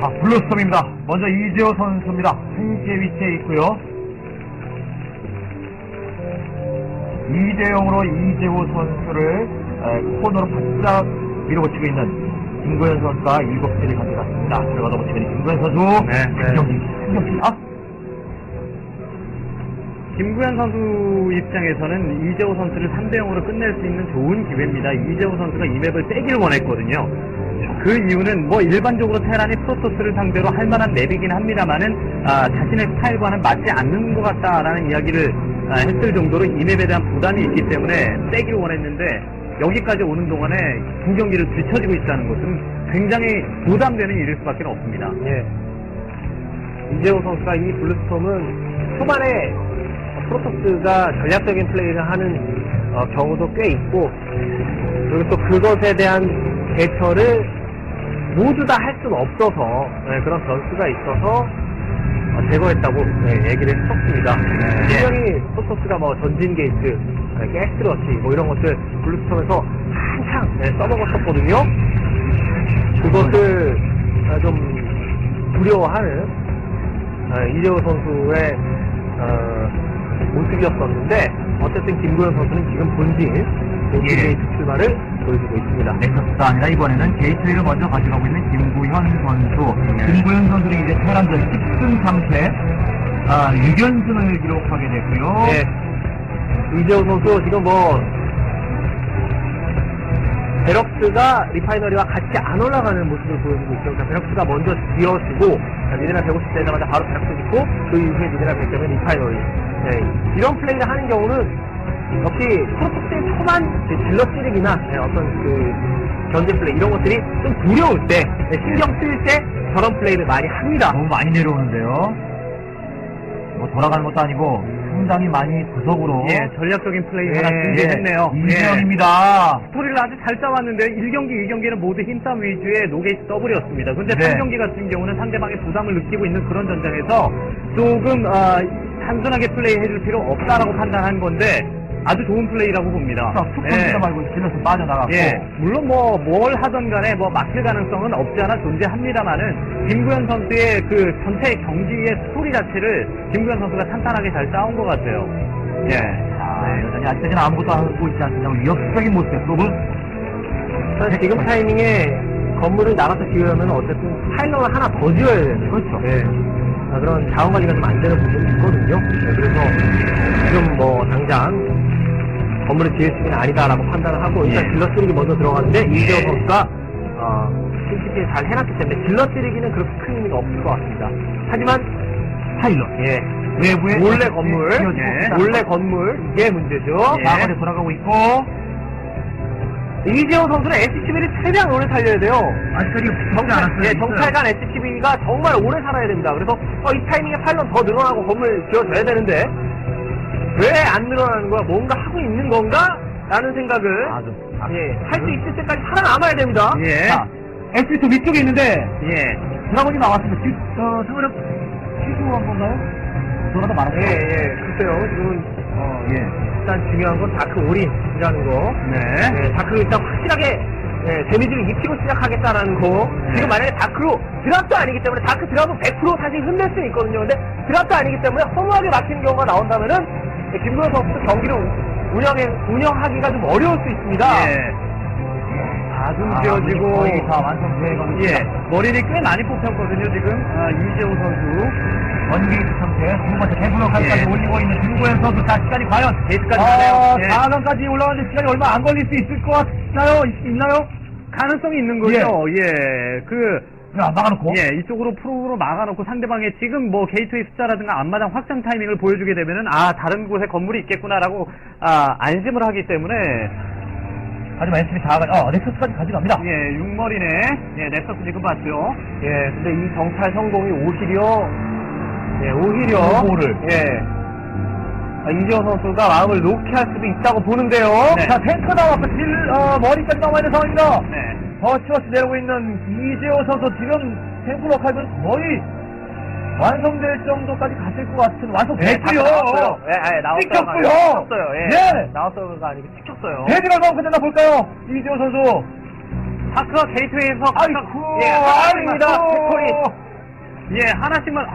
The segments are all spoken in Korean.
자, 블루스톰입니다. 먼저 이재호 선수입니다. 한시의 위치에 있고요. 이재용으로 이재호 선수를 에, 코너로 바짝 밀어붙이고 있는 김고현 선수가 7개를 가져갔습니다. 들어가다 보시면 김고현 선수 네, 네. 한경기, 아, 김구현 선수 입장에서는 이재호 선수를 3대 0으로 끝낼 수 있는 좋은 기회입니다. 이재호 선수가 이 맵을 빼길 원했거든요. 그 이유는 뭐 일반적으로 테란이 프로토스를 상대로 할 만한 맵이긴 합니다만은 아, 자신의 스타일과는 맞지 않는 것 같다라는 이야기를 아, 했을 정도로 이 맵에 대한 부담이 있기 때문에 빼길 원했는데 여기까지 오는 동안에 두 경기를 뒤처지고 있다는 것은 굉장히 부담되는 일일 수밖에 없습니다. 예. 이재호 선수가 이 블루스톰은 초반에 프로토스가 전략적인 플레이를 하는 어, 경우도 꽤 있고 그리고 또 그것에 대한 대처를 모두 다 할 수는 없어서 예, 그런 변수가 있어서 어, 제거했다고 예, 얘기를 했었습니다. 분명히 프로토스가 뭐 전진 게이트, 예, 가스러시 뭐 이런 것들 블루스톰에서 한창 예, 써먹었었거든요. 그것을 아, 좀 두려워하는 아, 이재호 선수의 어, 모습이었었는데 어쨌든 김구현 선수는 지금 본진 예. 게이트 출발을 보여주고 있습니다. 넥서스가 아니라 이번에는 게이트웨이를 먼저 가져가고 있는 김구현 선수. 네. 김구현 선수는 이제 테란전 10승 3패, 아, 6연승을 기록하게 됐고요. 예. 이재호 선수 지금 뭐 베럭스가 리파이너리와 같이 안 올라가는 모습을 보여주고 있죠. 그러니까 베럭스가 먼저 지어주고 미네랄 150 되자마자 바로 베럭스 짓고 그 이후에 미네랄 100 되면 리파이너리. 예. 이런 플레이를 하는 경우는 역시 프로토스의 초반 그 질러 찌르기나 예, 어떤 그 견제 플레이 이런 것들이 좀 두려울 때 예, 신경 쓸때 저런 플레이를 많이 합니다. 너무 많이 내려오는데요. 뭐 돌아가는 것도 아니고 상당히 많이 구석으로. 예, 전략적인 플레이 하나 예, 준비했네요. 예. 이재영입니다. 스토리를 아주 잘 짜왔는데 1경기, 2경기는 모두 힘싸움 위주의 노게이트 더블이었습니다. 근데 네. 3경기 같은 경우는 상대방의 부담을 느끼고 있는 그런 전장에서 조금 아, 단순하게 플레이해줄 필요 없다라고 판단한 건데 아주 좋은 플레이라고 봅니다. 자, 툭 던지다 말고 질러서 빠져나갔고. 예, 물론 뭐 뭘 하던 간에 뭐 막힐 가능성은 없지 않아 존재합니다만은 김구현 선수의 그 전체 경기의 스토리 자체를 김구현 선수가 탄탄하게 잘 짜온 것 같아요. 예. 아, 여전히 아직까지는 아무것도 하고 있지 않습니다. 위협적인 프로브. 사실 지금 타이밍에 건물을 나가서 지으려면 어쨌든 파일럿을 하나 더 지어야 되는 그렇죠. 예. 아, 그런 자원 관리가 좀 안 되는 부분이 있거든요. 예, 그래서 지금 뭐 당장 건물을 지을 수는 아니다라고 판단을 하고 일단 예. 질러 쓰리기 먼저 들어갔는데 이재호 선수가 어, 심시티에 잘 해놨기 때문에 질러 쓰리기는 그렇게 큰 의미가 없을 것 같습니다. 하지만 파일럿. 예. 외부에 몰래 건물, 예. 몰래 거. 건물 이게 문제죠. 예. 사거리 돌아가고 있고. 이재호 선수는 SCB를 최대한 오래 살려야 돼요. 아직까지 붙지 정찰, 않았어요. 예, 정찰관 SCB가 정말 오래 살아야 됩니다. 그래서 어, 이 타이밍에 팔런 더 늘어나고 건물 지어줘야 되는데 왜 안 늘어나는 거야? 뭔가 하고 있는 건가? 라는 생각을 아, 좀. 예, 할 수 있을 때까지 살아남아야 됩니다. 예. 자, S2 위쪽에 있는데, 예. 드라곤이 나왔습니다. 뒤, 어, 상관없, 취소한 건가요? 돌아다 말았죠? 예, 예, 글쎄요. 지금 어, 예. 일단 중요한 건 다크 올인이라는 거. 네. 예, 다크로 일단 확실하게 예, 데미지를 입히고 시작하겠다라는 거. 네. 지금 만약에 다크로 드랍도 아니기 때문에 다크 드랍은 100% 사실 흔들 수 있거든요. 근데 드랍도 아니기 때문에 허무하게 막히는 경우가 나온다면은 예, 김도현 선수도 경기를 운영해, 운영하기가 좀 어려울 수 있습니다. 예. 아주 아, 지어지고 거의 다 완성돼 가고 예. 있습니다. 머리를 꽤 많이 뽑혔거든요, 지금. 아, 이재호 선수. 원게이트 상태, 두 번째 개블록까지 예. 올리고 있는 김고현 선수. 자, 시간이 과연. 게이트까지 아, 가네요. 예. 4강까지 올라가는데 시간이 얼마 안 걸릴 수 있을 것 같나요? 있, 있나요? 가능성이 있는 거죠. 예. 그, 야, 막아놓고. 예, 이쪽으로 프로로 막아놓고 상대방의 지금 뭐 게이트웨이 숫자라든가 앞마당 확장 타이밍을 보여주게 되면은 아 다른 곳에 건물이 있겠구나라고 아 안심을 하기 때문에 하지만 SB 4가, 어, 넥서스까지 가져갑니다. 예 육머리네 예 넥서스 지금 봤죠. 예, 근데 이 정찰 성공이 오히려, 예, 오히려, 오를. 예, 아, 이재호 선수가 마음을 놓게 할 수도 있다고 보는데요. 네. 자, 탱크 나왔고, 질, 어, 머리까지 나와 있는 상황입니다. 네. 버치워스 내려오고 있는 이재호 선수 지금 탱플러 칼은 거의 완성될 정도까지 갔을 것 같은 네, 완성됐고요. 나왔어요. 예, 예, 나왔어요. 찍혔고요. 예. 예. 나왔어요가 아니고 찍혔어요. 대지가 얼마나 끝났나 볼까요? 이재호 선수. 다크가 게이트웨이에서 아이쿠, 예, 아닙니다. 아이쿠. 예, 하나씩만.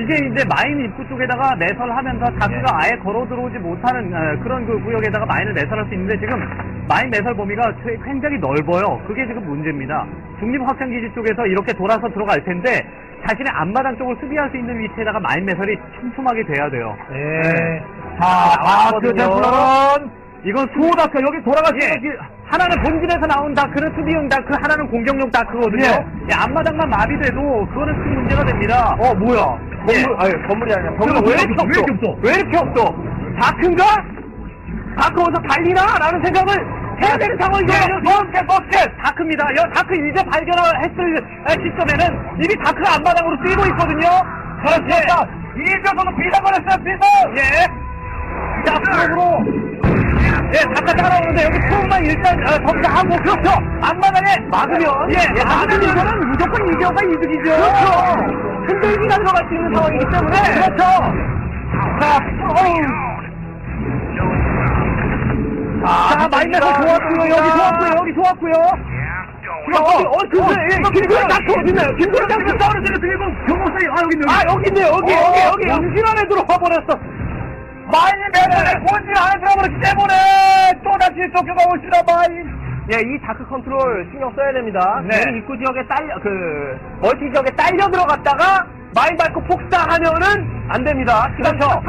아. 이게 이제 마인 입구 쪽에다가 내설 하면서 다크가 아예 걸어 들어오지 못하는 어, 그런 그 구역에다가 마인을 내설할 수 있는데 지금 마인 내설 범위가 최- 굉장히 넓어요. 그게 지금 문제입니다. 중립 확장 기지 쪽에서 이렇게 돌아서 들어갈 텐데 자신의 앞마당 쪽을 수비할 수 있는 위치에다가 마인 매설이 촘촘하게 돼야 돼요. 예. 자, 아, 그 나왔거든요. 템플러는 이건 수 수호 다크 여기 돌아가시 예. 하나는 본진에서 나온 다크는 수비용 다크, 하나는 공격용 다크거든요. 예. 예, 앞마당만 마비돼도 그거는 큰 문제가 됩니다. 어, 뭐야? 예. 건물, 아니, 건물이 아니라 건물 왜 이렇게 없어? 왜 이렇게 없어? 왜 이렇게 없어? 다크인가? 다크 어디서 달리나? 라는 생각을 해야 되는 상황이에요. 버스켓, 버스켓! 다크입니다. 여, 다크 이제 발견했을 시점에는 이미 다크가 앞마당으로 뛰고 있거든요. 그렇습니다. 이재호도 비상 걸렸어요, 비상! 예. 자, 프로로. 예, 잠깐 따라오는데 여기 프로만 일단 어, 점사하고 그렇죠. 앞마당에 막으면 예, 막으면 이거는 무조건 이겨가 이득이죠. 그렇죠. 흔들기가 들어갈 수 있는 상황이기 때문에 그렇죠. 자, 어우. 자, 마이너스 좋았고요. 여기 좋았고요. 여기 좋았고요. 어, 어, 근데, 예, 김구현 닥터 어딨나요? 김구현 닥터 싸우는 데는 들고 경호사이, 아, 여기 있네. 아, 여기 있네, 여기, 어, 여기, 여기. 어. 연신 안에 들어와 버렸어. 마인이 매달에 본질 안에 들어버렸기 때문에 또다시 쫓겨가 옵니다, 마인. 예, 이 다크 컨트롤 신경 써야 됩니다. 네. 입구 지역에 딸려, 그, 멀티 지역에 딸려 들어갔다가, 마인 밟고 폭사하면은 안 됩니다. 그렇죠.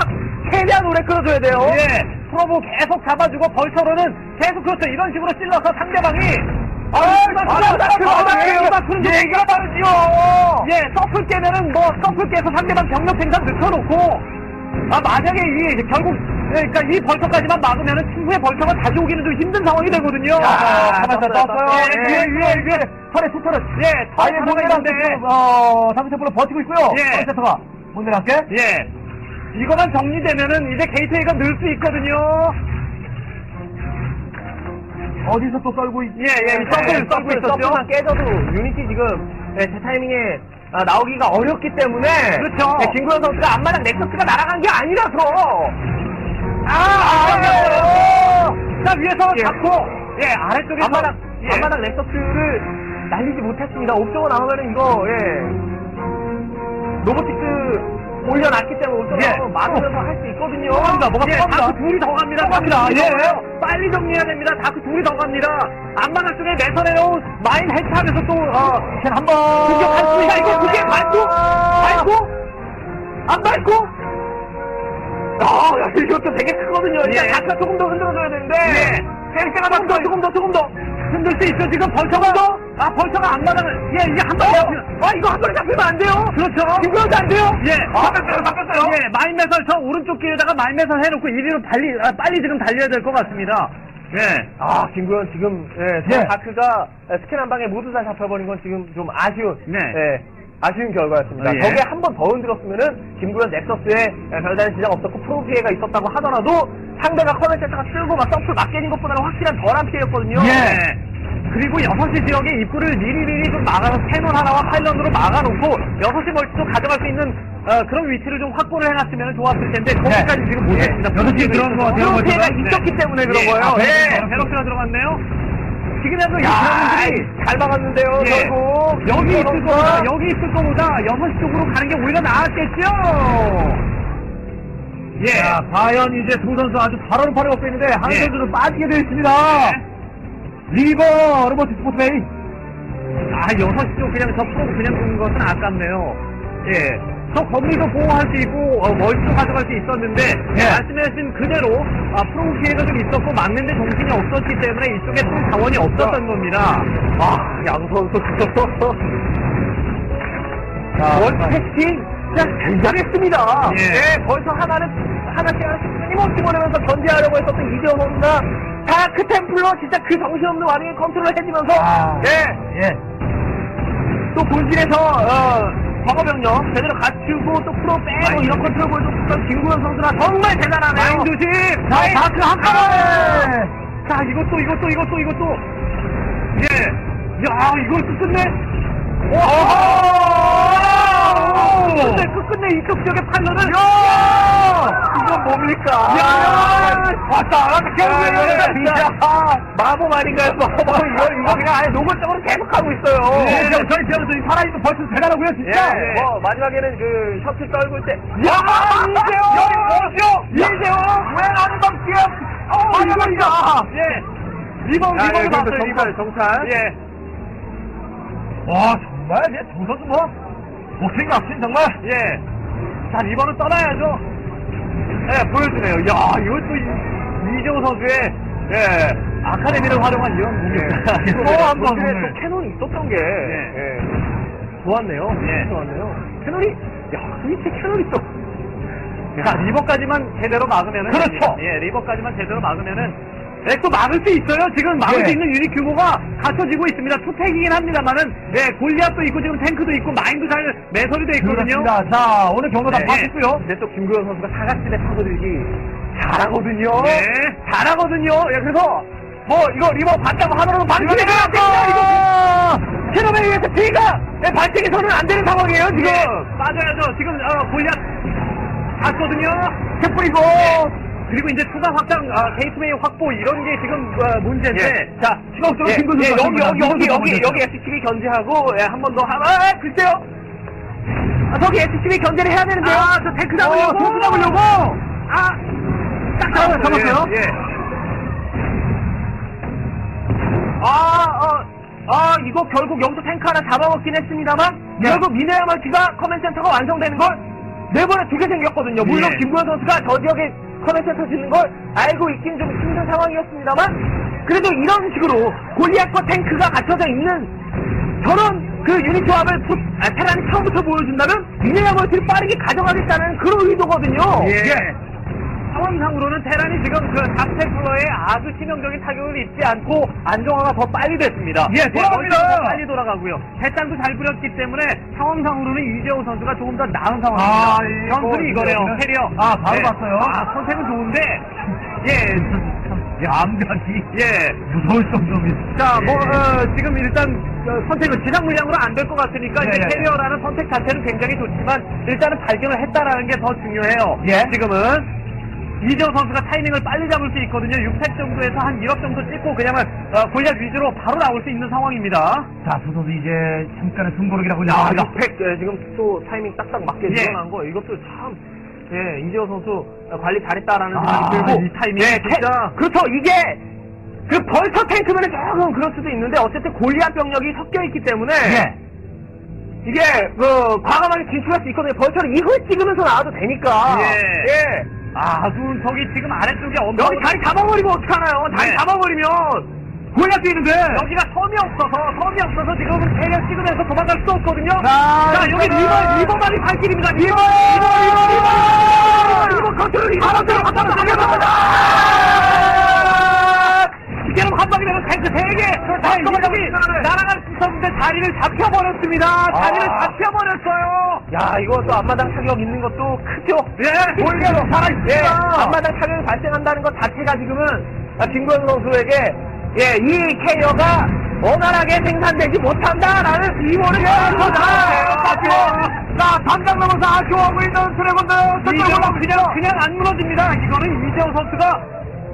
최대한 오래 끌어줘야 돼요. 예, 프로보 계속 잡아주고 벌처로는 계속 그렇죠. 이런 식으로 찔러서 상대방이 아, 얘기가 다르지요. 예, 서플 깨면은 뭐 서플 깨서 상대방 경력 생산 늦춰놓고 아 만약에 이 결국 예, 그러니까 이 벌처까지만 막으면은 추후에 벌처가 다시 오기는 좀 힘든 상황이 되거든요. 야, 아, 떴어요. 예, 위에, 위에, 위에. 털에 수털을. 예, 아예 털 모네랑 있는데. 어, 템플로 버티고 있고요. 예. 예. 세터가. 모네랑 함께. 예, 이거만 정리되면은 이제 게이트웨이가 늘 수 있거든요. 어디서 또 썰고 있 예, 예, 이 서플 썰고 있었죠. 서플만 깨져도 유니티 지금 예, 제 타이밍에 아, 나오기가 어렵기 때문에 그렇죠. 예, 김구현 선수가 앞마당 넥서스가 날아간 게 아니라서 아, 아, 자 위에서 예. 잡고 예 아래쪽에서 앞마당 예. 앞마당 넥서스를 날리지 못했습니다. 옵저버 나오면은 이거 예 로보틱스 올려놨기 때문에 옵저버 예. 막으면서 할 수 있거든요. 뭐가 뭐가 예, 또 다크 둘이 더 갑니다. 갑니다. 예. 더. 빨리 정리해야 됩니다. 다크 둘이 더 갑니다. 앞마당 쪽에 내선해놓은 마인 해체하면서 또, 어, 한 번. 공격할 수 있다. 이거 그게 밟고? 밟고? 안 밟고? 아, 야, 이것도 되게 크거든요. 일단 예. 다크가 조금 더 흔들어줘야 되는데. 예. 셀 때가 조금 더, 조금 더, 조금 더. 흔들 수 있어, 지금 벌처가. 더? 아, 벌처가 앞마당을, 예, 이게 한 번. 아, 이거 한 번에 잡히면 안 돼요. 그렇죠. 김구현도 안 돼요. 예. 아, 바뀌었어요, 바뀌었어요. 예, 마인 매설 저 오른쪽 길에다가 마인 매설 해놓고 이리로 달리, 아, 빨리 지금 달려야 될 것 같습니다. 예. 아, 김구현 지금, 예, 예. 저 다크가 스캔 한 방에 모두 다 잡혀버린 건 지금 좀 아쉬운, 네. 예, 아쉬운 결과였습니다. 어, 예. 저게 한번 더 흔들었으면은 김구현 넥서스에 예, 별다른 지장 없었고 프로 피해가 있었다고 하더라도 상대가 세트가 쓸고 막막 깨진 것보다는 확실한 덜한 피해였거든요. 예. 그리고 6시 지역의 입구를 미리미리 좀 막아서 캐논 하나와 파일런으로 막아놓고 6시 멀티도 가져갈 수 있는 어, 그런 위치를 좀 확보를 해놨으면 좋았을 텐데 거기까지 지금 못했습니다. 네. 여섯 시 들어간 것 같아요, 프로 피해가. 있었기 때문에 그런 예. 거예요. 아, 예. 베럭스가 들어갔네요. 지금이라도 이 야, 드라군들이 잘 막았는데요, 예. 결국. 여기 있을 거보다. 여기 있을 거보다 6시 쪽으로 가는 게 오히려 나았겠죠. 예. 자, 과연 이제 두 선수 아주 팔이 없고 있는데, 한 예. 선수는 빠지게 되어 있습니다. 리버 로버트 스포츠웨이. 아, 6시 쪽 그냥 저 프로 그냥 두는 것은 아깝네요. 예. 저 건물도 보호할 수 있고, 어, 멀티도 가져갈 수 있었는데, 예. 말씀하신 그대로, 아, 프로 피해가 좀 있었고, 막는데 정신이 없었기 때문에 이쪽에 또 자원이 없었던 겁니다. 아, 양 선수 진짜. 자, 원패스팅 진짜 굉장했습니다. 예. 예, 벌써 하나는 하나씩 하나씩 끊임없이 보내면서 견제하려고 했었던 이재호 선수가 다크 템플러 진짜 그 정신없는 와중에 컨트롤 해주면서 아. 예, 예. 또 본진에서 어, 방어병력 제대로 갖추고 또 프로 빼고 이런 컨트롤 보여줬던 김구현 선수가 정말 대단하네요. 마인 조심! 자, 마인 다크 한 네. 칸! 자, 이것도, 이것도, 이것도, 이것도. 예. 야, 이걸 또 끝내? 오! 끝내, 끝끝내 이쪽 지역의 파일런을. 야! 이건 뭡니까? 야! 왔다! 야, 결국에는 마법 아닌가요, 마법. 이거, 이거 그냥 아예 노골적으로 계속 하고 있어요. 네, 저, 저희 지역에서 이 살아있는 벌써 대단하고요, 진짜. 예, 뭐, 마지막에는 그, 셔틀 떨굴 때. 야! 이재호! 여기 뭐죠? 이재호! 왜 나는 지금? 어, 이거, 이거. 예. 리본, 야, 리본 예, 봤어요, 리본. 정찰. 예. 와, 정말, 예, 두 선수 뭐, 목숨이 막힌 정말. 예. 자, 리본은 떠나야죠. 예, 보여주네요. 야, 이것도 이- 이재호 선수의, 예, 아카데미를 활용한 이런 공격. 예, 또 한번 또 오늘. 캐논이 있었던 게, 예. 좋았네요. 예. 좋았네요. 캐논이, 야, 스위치 캐논이 또. 자, 리버까지만 제대로 막으면은. 그렇죠. 예, 리버까지만 제대로 막으면은. 예, 또 막을 수 있어요. 지금 막을 예. 수 있는 유닛 규모가 갖춰지고 있습니다. 투팩이긴 합니다만은, 예, 골리앗도 있고, 지금 탱크도 있고, 마인도 잘 매설이 돼 있거든요. 그렇습니다. 자, 오늘 경로 다 네. 봤고요. 근데 또 김구현 선수가 사각지대 파고들기 잘하거든요. 예. 잘하거든요. 예, 그래서, 뭐, 이거 리버 봤다고 하더라도 반칙이 이거. 캐논에 의해서 뒤가, 예, 반칙에서는 안 되는 상황이에요, 지금. 예, 빠져야죠. 지금, 어, 골리앗 갔거든요. 캐뿌리고. 그리고 이제 추가 확장, 아, 게이트웨이 확보, 이런 게 지금, 어, 문제인데. 예. 자, 시각적으로 예, 김구현 예, 여기, 여기, 여기, 여기, 여기 SCB 견제하고, 예, 한 번 더, 하, 아, 글쎄요. 아, 저기 SCB 견제를 해야 되는데요. 아, 저 탱크 잡으려고! 어, 탱크 잡으려고! 아! 딱 잡았어요. 잡았어요? 예. 아, 어, 아, 이거 결국 여기서 탱크 하나 잡아먹긴 했습니다만, 네. 결국 미네랄 멀티가 커맨 센터가 완성되는 걸 네번에 두개 생겼거든요. 물론 예. 김구현 선수가 저 지역에 커맨 센터 짓는 걸 알고 있긴 좀 힘든 상황이었습니다만, 그래도 이런 식으로 골리앗과 탱크가 갖춰져 있는 저런 그 유닛 조합을 푸- 아, 테란이 처음부터 보여준다면 미네랄 멀티를 빠르게 가져가겠다는 그런 의도거든요. 예. 상황상으로는 테란이 지금 그 닥테플러에 아주 치명적인 타격을 입지 않고 안정화가 더 빨리 됐습니다. 예, 돌아갑니다. 멀티가 더 빨리 돌아가고요. 배짱도 잘 부렸기 때문에 상황상으로는 이재호 선수가 조금 더 나은 상황입니다. 아, 이거 전술이 이거네요. 캐리어. 아, 바로 예. 봤어요. 아, 선택은 좋은데 예. 암각이 예. 무서울 정도입니다. 자, 뭐, 예. 어, 지금 일단, 어, 선택은 지상 물량으로 안 될 것 같으니까, 네, 이제 네, 네. 캐리어라는 선택 자체는 굉장히 좋지만, 일단은 발견을 했다라는 게 더 중요해요. 예. 지금은. 이재호 선수가 타이밍을 빨리 잡을 수 있거든요. 6팩 정도에서 한 1억 정도 찍고 그냥 어, 골략 위주로 바로 나올 수 있는 상황입니다. 자, 두 선수 이제 잠깐의 승부르기라고 야, 나옵니다. 6팩, 예, 지금 또 타이밍 딱딱 맞게 예. 늘어난 거, 이것도 참, 예, 이재호 선수 관리 잘했다라는 아, 생각이 들고. 이 타이밍 예, 진짜. 태- 그렇죠. 이게, 그 벌처 탱크면 조금 그럴 수도 있는데, 어쨌든 골리앗 병력이 섞여 있기 때문에, 예. 이게, 그, 과감하게 진출할 수 있거든요. 벌처를 이걸 찍으면서 나와도 되니까. 예. 예. 아주 저기 지금 아래쪽에 엄청. 여기 자리 잡아버리면 어떡하나요? 자리 네. 잡아버리면, 골략도 있는데. 여기가 섬이 없어서, 섬이 없어서 지금 캐리어 찍으면서 도망갈 수 없거든요. 자, 자, 여기 리버, 리버만이 갈 길입니다. 리버! 리버, 리버, 리버! 리버 컨트롤, 리버 컨트롤, 지금 한 방에 되면 탱크 3개! 자, 이쪽이 날아갈 수 있었는데 자리를 잡혀버렸습니다. 자리를 아. 잡혀버렸어요. 야, 이거 또 앞마당 타격 있는 것도 크죠? 예, 골리앗 살아있습니다. 예, 앞마당 타격이 발생한다는 것 자체가 지금은 아, 김구현 선수에게 예, 이 캐리어가 원활하게 생산되지 못한다라는 비모를 예, 자, 담장 넘어서 아쉬워하고 있는 드래곤들. 이재호 그냥, 그냥 안 무너집니다. 이거는 이재호 선수가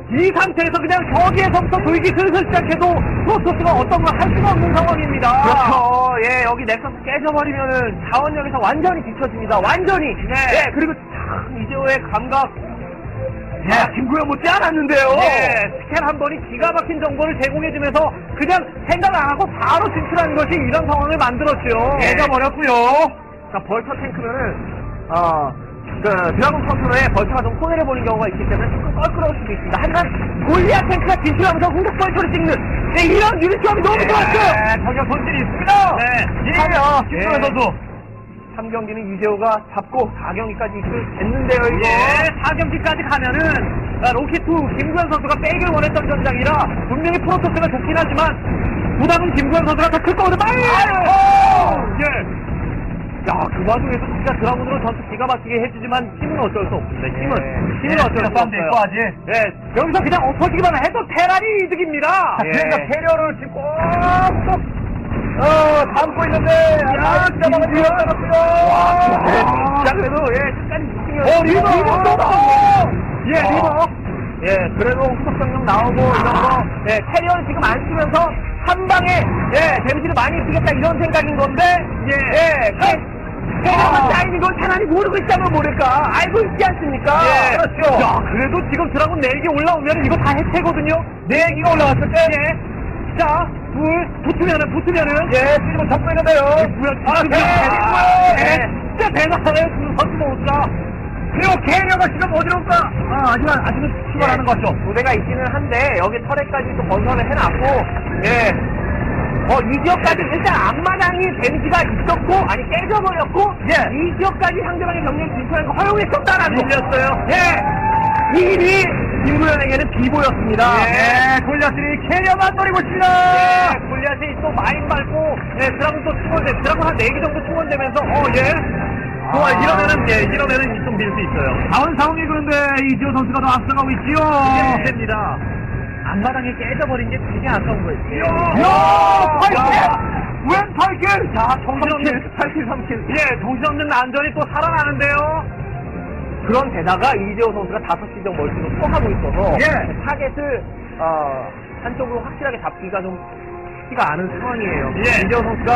이 상태에서 그냥 저기에서부터 돌기 슬슬 시작해도 프로토스가 어떤 걸 할 수가 없는 상황입니다. 그렇죠. 예, 여기 넥서스 깨져버리면은 자원력에서 완전히 뒤처집니다. 완전히. 네. 예, 그리고 참 이재호의 감각. 예. 아, 김구현 못지 않았는데요. 예, 스캔 한 번이 기가 막힌 정보를 제공해주면서 그냥 생각 안 하고 바로 진출하는 것이 이런 상황을 만들었죠. 예. 깨져버렸고요. 자, 벌처 탱크면은, 어, 그, 드라곤 컨트롤에 벌처가 좀 손해를 보는 경우가 있기 때문에 조금 껄끄러울 수도 있습니다. 하지만, 골리앗 탱크가 진출하면서 공격 벌처를 찍는, 네, 이런 조합이 너무 좋았어요! 예, 저격 손질이 있습니다. 네. 예, 하면, 김구현 예. 선수. 3경기는 이재호가 잡고 4경기까지 이끌겠는데요, 이거. 예, 4경기까지 가면은 아, 로키2 김구현 선수가 빼길 원했던 전장이라 분명히 프로토스가 좋긴 하지만 부담은 김구현 선수가 더 클 거거든요. 예. 야, 그 와중에도 진짜 드라군으로 전투 기가 막히게 해주지만 힘은 어쩔 수 없습니다. 힘은 예. 힘은 예, 어쩔 수 싸움도 있고 없어요. 아직. 예, 여기서 그냥 엎어지기만 해도 테란이 이득입니다. 예. 그러니까 캐리어를 지금 꼭 어, 담고 있는데, 야, 진짜 막을 수 와, 자, 그래도, 예, 끝까지 집중력. 어, 리버! 리버 또 나오고! 예, 와. 리버. 예, 그래도 후속 병력 나오고, 이런 거, 예, 캐리어를 지금 안 쓰면서, 한 방에, 예, 데미지를 많이 쓰겠다, 이런 생각인 건데, 예, 예, 그, 캐리어가 쌓이는 걸 차라리 모르고 있다면 모를까? 알고 있지 않습니까? 예. 그렇죠. 야, 그래도 지금 드라곤 4개 올라오면 이거 다 해체거든요? 4개가 올라왔을 때. 예. 자, 둘, 붙으면은, 붙으면은. 예, 지금 잡고 있는데요. 뭐야, 아. 예. 예. 진짜 대단해요, 그 선수 모습가. 그리고 캐리어가 지금 어디로 올까? 아, 아직은, 아직은 출발하는 것 같죠? 부대가 있기는 한데 여기 터렛까지 또 건설을 해놨고 예. 어, 이 지역까지 일단 앞마당이 데미지가 있었고 아니 깨져버렸고 예. 이 지역까지 상대방의 병력이 진출하는 거 허용했었다라는 거 밀렸어요. 예. 이 일이 김구현에게는 비보였습니다 예, 골리앗들이 캐리어만 노리고 있습니다. 예, 골리앗이 또 마인 밟고 예, 드라군 또 충원돼 드라군 한 4개 정도 충원되면서 어 예. 좋아, 이러면은, 예, 이러면은 좀밀 수 있어요. 다운 상황이 그런데 이지호 선수가 더 앞서가고 있지요. 이게 문제입니다. 앞마당이 깨져버린 게 되게 아까운 거예요. 야! 야. 웬 팔길! 자, 정신없는 8킬 3킬. 예, 정신없는 난전이 또 살아나는데요. 그런 데다가 이재호 선수가 5시 정 멀티로 또 하고 있어서 예. 타겟을 어, 한쪽으로 확실하게 잡기가 좀 쉽지가 않은 상황이에요. 예. 이재호 선수가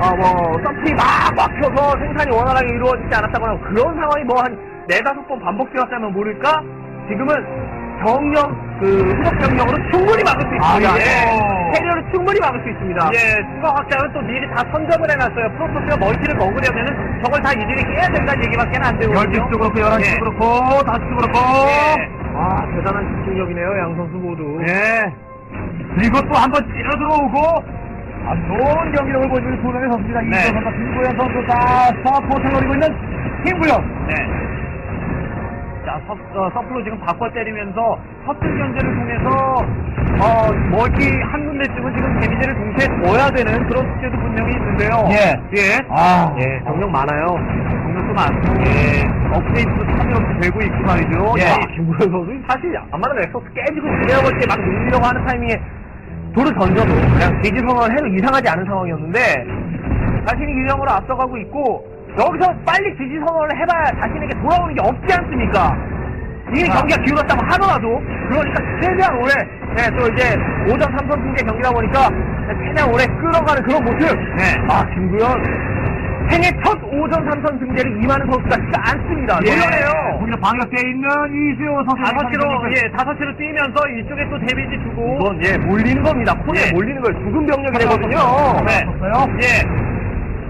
어, 뭐 서플이 막 막혀서 생산이 원활하게 이루어지지 않았다거나 그런 상황이 뭐 한 네다섯 번 반복되었다면 모를까? 지금은 병력 그 후속 병력으로 충분히 막을 수 있습니다. 아, 예. 예. 캐리어를 충분히 막을 수 있습니다. 예, 추가 확장은 또 미리 다 선점을 해놨어요. 프로토스가 멀티를 먹으려면은 저걸 다 일일이 깨야 된다는 얘기밖에 안 되거든요. 12시도 그렇고, 11시도 예. 그렇고, 5시도 그렇고. 예. 아 대단한 집중력이네요 양 선수 모두. 예. 그리고 또 한번 찔러 들어오고, 아, 좋은 경기력을 보여주는 두 명의 선수입니다. 네. 이지호 선수와 김구현 선수가 서포트를 노리고 있는 김구현. 네. 자, 서, 어, 서플로 지금 바꿔 때리면서 서튼 견제를 통해서 어, 멀티 한 군데쯤은 지금 데미지를 동시에 줘야 되는 그런 숙제도 분명히 있는데요. 예. 예. 아, 예, 병력 많아요. 공격도 많고, 예. 업데이트도 참여도 되고 있고 말이죠. 예. 자, 김구현 선수 사실 아마도 넥서스 깨지고 지내어볼 때막 밀리려고 하는 타이밍에 돌을 던져도 그냥 상황을 해도 이상하지 않은 상황이었는데 자신이 유령으로 앞서가고 있고 여기서 빨리 지지 선언을 해봐야 자신에게 돌아오는 게 없지 않습니까? 이게 아. 경기가 기울었다고 하더라도 그러니까 최대한 오래 네, 또 이제 5점 3선 승제 경기다 보니까 최대한 오래 끌어가는 그런 모습 네. 아 김구현 생애 첫 5전 3선 승제를 임하는 선수가 진짜 않습니다 예. 놀라네요 거기서 방역되어 있는 이지호 선수. 다섯 시로, 예, 다섯 시로 뛰면서 이쪽에 또 데미지 주고. 이건 예 몰리는 겁니다. 코너에 예. 몰리는 걸 죽은 병력이 되거든요. 네. 었어요 예.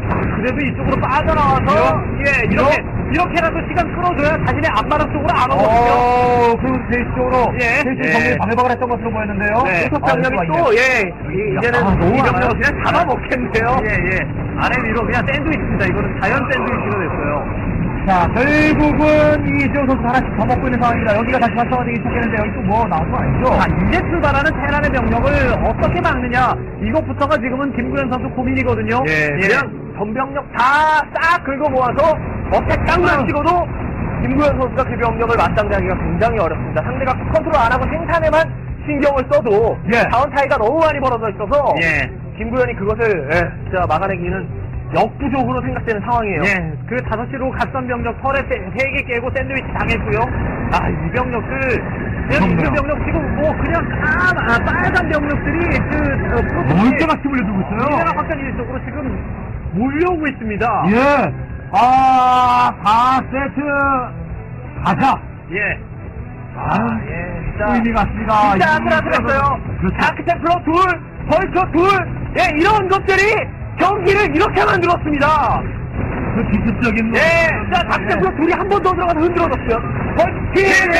그래도 이쪽으로 빠져나와서, 예, 이렇게, 이렇게라도 시간 끌어줘야 자신의 앞마당 쪽으로 안 오거든요. 어, 그 베이스 쪽으로 예. 베이스 예. 정리 방해박을 했던 것으로 보였는데요. 네. 아, 병력이 이거 또. 예, 이- 이제는 아, 너무 이 많아요. 그냥 잡아먹겠는데요. 예, 예. 아래 위로 그냥 샌드위치입니다. 이거는 자연 샌드위치가 됐어요. 자, 결국은 이지호 선수 하나씩 더 먹고 있는 상황입니다. 여기가 다시 활성화되기 시작했는데 여기 또 뭐 나온 거 아니죠? 자, 이제 출발하는 테란의 병력을 어떻게 막느냐. 이것부터가 지금은 김구현 선수 고민이거든요. 예, 그냥 전병력 다 싹 긁어 모아서 어택 깡만 찍어도 김구현 선수가 그 병력을 맞당하기가 굉장히 어렵습니다. 상대가 컨트롤 안 하고 생산에만 신경을 써도 예. 자원 차이가 너무 많이 벌어져 있어서 예. 김구현이 그것을 예, 진짜 막아내기는 역부족으로 생각되는 상황이에요. 예, 그 5시로 갔던 병력 털에 3개 깨고 샌드위치 당했고요. 아, 이 병력들, 그냥 이 그렇네요. 병력 지금 뭐 그냥 아, 아, 빨간 병력들이 그, 어, 프로토스의 멀쩡하게 몰려들고 있어요. 미네랄 확장 일쪽으로 지금 몰려오고 있습니다. 예. 아, 다 세트 가자. 예. 아, 아 예. 진짜. 의미 같습니다. 진짜 아슬아슬했어요. 그렇죠. 다크템플러 둘, 벌처 둘, 예, 이런 것들이 경기를 이렇게 만들었습니다. 그 기술적인 예, 진짜 다크템플러 예. 둘이 한 번 더 들어가서 흔들어졌어요. 벌, 기대! 기대!